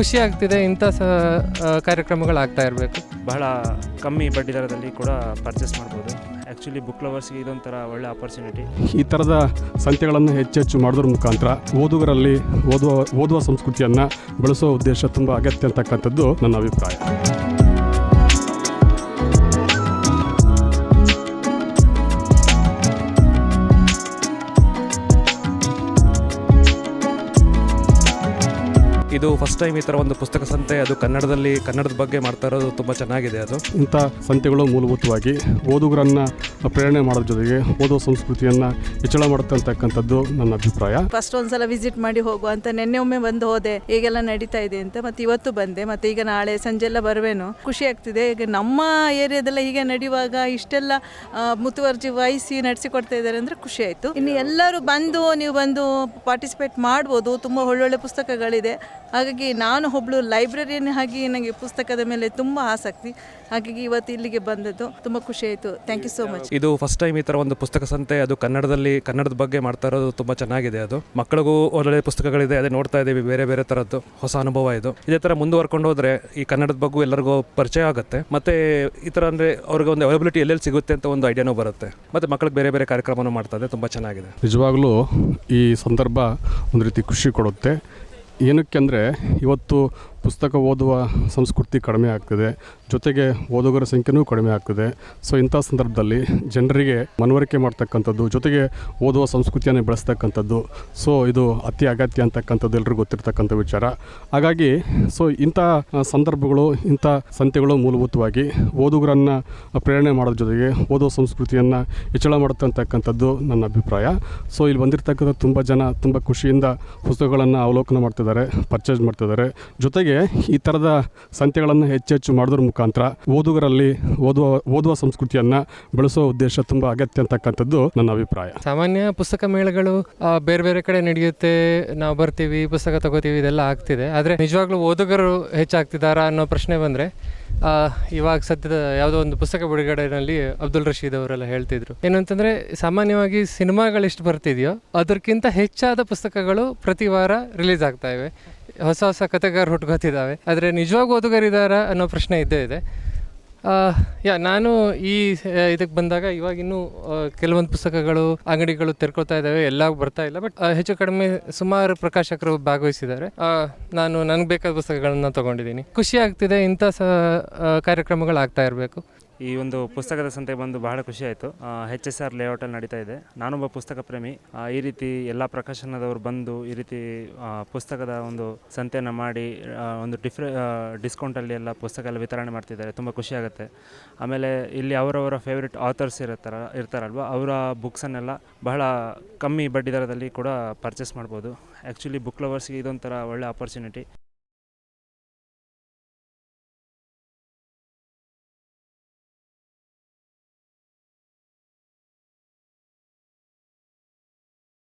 ಖುಷಿ ಆಗ್ತಿದೆ ಇಂಥ ಸ ಕಾರ್ಯಕ್ರಮಗಳಾಗ್ತಾ ಇರಬೇಕು. ಬಹಳ ಕಮ್ಮಿ ಬಡ್ಡಿ ದರದಲ್ಲಿ ಕೂಡ ಪರ್ಚೇಸ್ ಮಾಡ್ಬೋದು. ಆ್ಯಕ್ಚುಲಿ ಬುಕ್ ಲವರ್ಸ್ಗೆ ಇದೊಂಥರ ಒಳ್ಳೆ ಆಪರ್ಚುನಿಟಿ ಈ ಥರದ ಸಂತೆಗಳನ್ನು ಹೆಚ್ಚೆಚ್ಚು ಮಾಡೋದ್ರ ಮುಖಾಂತರ ಓದುಗರಲ್ಲಿ ಓದುವ ಓದುವ ಸಂಸ್ಕೃತಿಯನ್ನು ಬೆಳೆಸೋ ಉದ್ದೇಶ ತುಂಬ ಅಗತ್ಯ ಅಂತಕ್ಕಂಥದ್ದು ನನ್ನ ಅಭಿಪ್ರಾಯ. ಇದು ಫಸ್ಟ್ ಟೈಮ್ ಈ ಥರ ಒಂದು ಪುಸ್ತಕ ಸಂತೆ ಅದು ಕನ್ನಡದಲ್ಲಿ ಕನ್ನಡದ ಬಗ್ಗೆ ಮಾಡ್ತಾ ಇರೋದು ತುಂಬ ಚೆನ್ನಾಗಿದೆ ಅದು. ಇಂಥ ಸಂತೆಗಳು ಮೂಲಭೂತವಾಗಿ ಓದುಗರನ್ನ ಪ್ರೇರಣೆ ಮಾಡೋದ್ರ ಜೊತೆಗೆ ಓದುವ ಸಂಸ್ಕೃತಿಯನ್ನು ಹೆಚ್ಚಳ ಮಾಡುತ್ತೆ ಅಂತಕ್ಕಂಥದ್ದು ನನ್ನ ಅಭಿಪ್ರಾಯ. ಫಸ್ಟ್ ಒಂದ್ಸಲ ವಿಸಿಟ್ ಮಾಡಿ ಹೋಗುವ ಅಂತ ನಿನ್ನೆ ಒಮ್ಮೆ ಬಂದು ಹೋದೆ. ಈಗೆಲ್ಲ ನಡೀತಾ ಇದೆ ಅಂತ ಮತ್ತೆ ಇವತ್ತು ಬಂದೆ. ಮತ್ತೆ ಈಗ ನಾಳೆ ಸಂಜೆ ಎಲ್ಲ ಬರುವೇನು? ಖುಷಿ ಆಗ್ತಿದೆ. ಈಗ ನಮ್ಮ ಏರಿಯಾದಲ್ಲ ಹೀಗೆ ನಡೆಯುವಾಗ ಇಷ್ಟೆಲ್ಲ ಮುತುವರ್ಜಿ ವಹಿಸಿ ನಡೆಸಿಕೊಡ್ತಾ ಇದ್ದಾರೆ ಅಂದರೆ ಖುಷಿ ಆಯಿತು. ಇನ್ನು ಎಲ್ಲರೂ ಬಂದು ನೀವು ಬಂದು ಪಾರ್ಟಿಸಿಪೇಟ್ ಮಾಡ್ಬೋದು. ತುಂಬ ಒಳ್ಳೊಳ್ಳೆ ಪುಸ್ತಕಗಳಿದೆ. ಹಾಗಾಗಿ ನಾನು ಒಬ್ಳು ಲೈಬ್ರರಿಯನ್ ಆಗಿ ನನಗೆ ಪುಸ್ತಕದ ಮೇಲೆ ತುಂಬ ಆಸಕ್ತಿ. ಹಾಗಾಗಿ ಇವತ್ತು ಇಲ್ಲಿಗೆ ಬಂದದ್ದು ತುಂಬ ಖುಷಿ ಆಯಿತು. ಥ್ಯಾಂಕ್ ಯು ಸೋ ಮಚ್ ಇದು ಫಸ್ಟ್ ಟೈಮ್ ಈ ಥರ ಒಂದು ಪುಸ್ತಕ ಸಂತೆ ಅದು ಕನ್ನಡದಲ್ಲಿ ಕನ್ನಡದ ಬಗ್ಗೆ ಮಾಡ್ತಾ ಇರೋದು ತುಂಬ ಚೆನ್ನಾಗಿದೆ ಅದು. ಮಕ್ಕಳಿಗೂ ಒಳ್ಳೊಳ್ಳೆ ಪುಸ್ತಕಗಳಿದೆ ಅದೇ ನೋಡ್ತಾ ಇದ್ದೀವಿ ಬೇರೆ ಬೇರೆ ಥರದ್ದು ಹೊಸ ಅನುಭವ ಇದು. ಇದೇ ಥರ ಮುಂದುವರ್ಕೊಂಡು ಹೋದರೆ ಈ ಕನ್ನಡದ ಬಗ್ಗೆ ಎಲ್ಲರಿಗೂ ಪರಿಚಯ ಆಗುತ್ತೆ. ಮತ್ತು ಈ ಥರ ಅಂದರೆ ಅವ್ರಿಗೆ ಒಂದು ಅವೈಲಬಿಲಿಟಿ ಎಲ್ಲೆಲ್ಲಿ ಸಿಗುತ್ತೆ ಅಂತ ಒಂದು ಐಡಿಯಾನೂ ಬರುತ್ತೆ. ಮತ್ತು ಮಕ್ಕಳಿಗೆ ಬೇರೆ ಬೇರೆ ಕಾರ್ಯಕ್ರಮನೂ ಮಾಡ್ತಾ ಇದೆ ತುಂಬ ಚೆನ್ನಾಗಿದೆ. ನಿಜವಾಗ್ಲೂ ಈ ಸಂದರ್ಭ ಒಂದು ರೀತಿ ಖುಷಿ ಕೊಡುತ್ತೆ. ಏನಕ್ಕೆ ಅಂದರೆ ಇವತ್ತು ಪುಸ್ತಕ ಓದುವ ಸಂಸ್ಕೃತಿ ಕಡಿಮೆ ಆಗ್ತದೆ. ಜೊತೆಗೆ ಓದುಗರ ಸಂಖ್ಯೆನೂ ಕಡಿಮೆ ಆಗ್ತದೆ. ಸೊ, ಇಂಥ ಸಂದರ್ಭದಲ್ಲಿ ಜನರಿಗೆ ಮನವರಿಕೆ ಮಾಡ್ತಕ್ಕಂಥದ್ದು, ಜೊತೆಗೆ ಓದುವ ಸಂಸ್ಕೃತಿಯನ್ನು ಬೆಳೆಸ್ತಕ್ಕಂಥದ್ದು. ಸೊ, ಇದು ಅತಿ ಅಗತ್ಯ ಅಂತಕ್ಕಂಥದ್ದು ಎಲ್ರಿಗೂ ಗೊತ್ತಿರ್ತಕ್ಕಂಥ ವಿಚಾರ. ಹಾಗಾಗಿ, ಸೊ, ಇಂಥ ಸಂದರ್ಭಗಳು, ಇಂಥ ಸಂತೆಗಳು ಮೂಲಭೂತವಾಗಿ ಓದುಗರನ್ನು ಪ್ರೇರಣೆ ಮಾಡೋದ್ರ ಜೊತೆಗೆ ಓದುವ ಸಂಸ್ಕೃತಿಯನ್ನು ಹೆಚ್ಚಳ ಮಾಡುತ್ತಂತಕ್ಕಂಥದ್ದು ನನ್ನ ಅಭಿಪ್ರಾಯ. ಸೊ, ಇಲ್ಲಿ ಬಂದಿರತಕ್ಕಂಥ ತುಂಬ ಜನ ತುಂಬ ಖುಷಿಯಿಂದ ಪುಸ್ತಕಗಳನ್ನು ಅವಲೋಕನ ಮಾಡ್ತಿದ್ದಾರೆ ಪರ್ಚೇಸ್ ಮಾಡ್ತಿದ್ದಾರೆ. ಜೊತೆಗೆ ಈ ಥರದ ಸಂತೆಗಳನ್ನು ಹೆಚ್ಚೆಚ್ಚು ಮಾಡೋದ್ರ ಮುಖಾಂತರ ಓದುಗರಲ್ಲಿ ಓದುವ ಓದುವ ಸಂಸ್ಕೃತಿಯನ್ನು ಬೆಳೆಸೋ ಉದ್ದೇಶ ತುಂಬ ಅಗತ್ಯ ಅಂತಕ್ಕಂಥದ್ದು ನನ್ನ ಅಭಿಪ್ರಾಯ. ಸಾಮಾನ್ಯ ಪುಸ್ತಕ ಮೇಳಗಳು ಬೇರೆ ಬೇರೆ ಕಡೆ ನಡೆಯುತ್ತೆ, ನಾವು ಬರ್ತೀವಿ, ಪುಸ್ತಕ ತಗೋತೀವಿ, ಇದೆಲ್ಲ ಆಗ್ತಿದೆ. ಆದರೆ ನಿಜವಾಗ್ಲೂ ಓದುಗರು ಹೆಚ್ಚಾಗ್ತಿದ್ದಾರಾ ಅನ್ನೋ ಪ್ರಶ್ನೆ ಬಂದರೆ ಇವಾಗ ಸದ್ಯದ ಯಾವುದೋ ಒಂದು ಪುಸ್ತಕ ಬಿಡುಗಡೆಯಲ್ಲಿ ಅಬ್ದುಲ್ ರಶೀದ್ ಅವರೆಲ್ಲ ಹೇಳ್ತಿದ್ರು. ಏನಂತಂದ್ರೆ ಸಾಮಾನ್ಯವಾಗಿ ಸಿನಿಮಾಗಳು ಎಷ್ಟು ಬರ್ತಿದೆಯೋ ಅದಕ್ಕಿಂತ ಹೆಚ್ಚಾದ ಪುಸ್ತಕಗಳು ಪ್ರತಿ ವಾರ ರಿಲೀಸ್ ಆಗ್ತಾ ಇವೆ. ಹೊಸ ಹೊಸ ಕಥೆಗಾರ ಹುಟ್ಕೋತಿದ್ದಾವೆ. ಆದರೆ ನಿಜವಾಗ ಓದುಗರಿದಾರ ಅನ್ನೋ ಪ್ರಶ್ನೆ ಇದ್ದೇ ಇದೆ. ಯಾ, ನಾನು ಈ ಇದಕ್ಕೆ ಬಂದಾಗ ಇವಾಗ ಇನ್ನೂ ಕೆಲವೊಂದು ಪುಸ್ತಕಗಳು, ಅಂಗಡಿಗಳು ತೆರ್ಕೊಳ್ತಾ ಇದ್ದಾವೆ ಎಲ್ಲ ಬರ್ತಾ ಇಲ್ಲ, ಬಟ್ ಹೆಚ್ಚು ಕಡಿಮೆ ಸುಮಾರು ಪ್ರಕಾಶಕರು ಭಾಗವಹಿಸಿದ್ದಾರೆ. ನಾನು ನನಗೆ ಬೇಕಾದ ಪುಸ್ತಕಗಳನ್ನು ತಗೊಂಡಿದ್ದೀನಿ. ಖುಷಿ ಆಗ್ತಿದೆ ಇಂಥ ಸ ಕಾರ್ಯಕ್ರಮಗಳು ಆಗ್ತಾ ಇರಬೇಕು. ಈ ಒಂದು ಪುಸ್ತಕದ ಸಂತೆ ಬಂದು ಬಹಳ ಖುಷಿ ಆಯಿತು. ಎಚ್ ಎಸ್ ಆರ್ ಲೇಔಟಲ್ಲಿ ನಡೀತಾ ಇದೆ. ನಾನೊಬ್ಬ ಪುಸ್ತಕ ಪ್ರೇಮಿ. ಈ ರೀತಿ ಎಲ್ಲ ಪ್ರಕಾಶನದವರು ಬಂದು ಈ ರೀತಿ ಪುಸ್ತಕದ ಒಂದು ಸಂತೆಯನ್ನು ಮಾಡಿ ಒಂದು ಡಿಫ್ರೆ ಡಿಸ್ಕೌಂಟಲ್ಲಿ ಎಲ್ಲ ಪುಸ್ತಕ ಎಲ್ಲ ವಿತರಣೆ ಮಾಡ್ತಿದ್ದಾರೆ. ತುಂಬ ಖುಷಿ ಆಗುತ್ತೆ. ಆಮೇಲೆ ಇಲ್ಲಿ ಅವರವರ ಫೇವ್ರೆಟ್ ಆಥರ್ಸ್ ಇರುತ್ತಾರ, ಇರ್ತಾರಲ್ವ? ಅವರ ಬುಕ್ಸನ್ನೆಲ್ಲ ಬಹಳ ಕಮ್ಮಿ ಬಡ್ಡಿ ದರದಲ್ಲಿ ಕೂಡ ಪರ್ಚೇಸ್ ಮಾಡ್ಬೋದು. ಆ್ಯಕ್ಚುಲಿ ಬುಕ್ ಲವರ್ಸ್ಗೆ ಇದೊಂಥರ ಒಳ್ಳೆ ಆಪರ್ಚುನಿಟಿ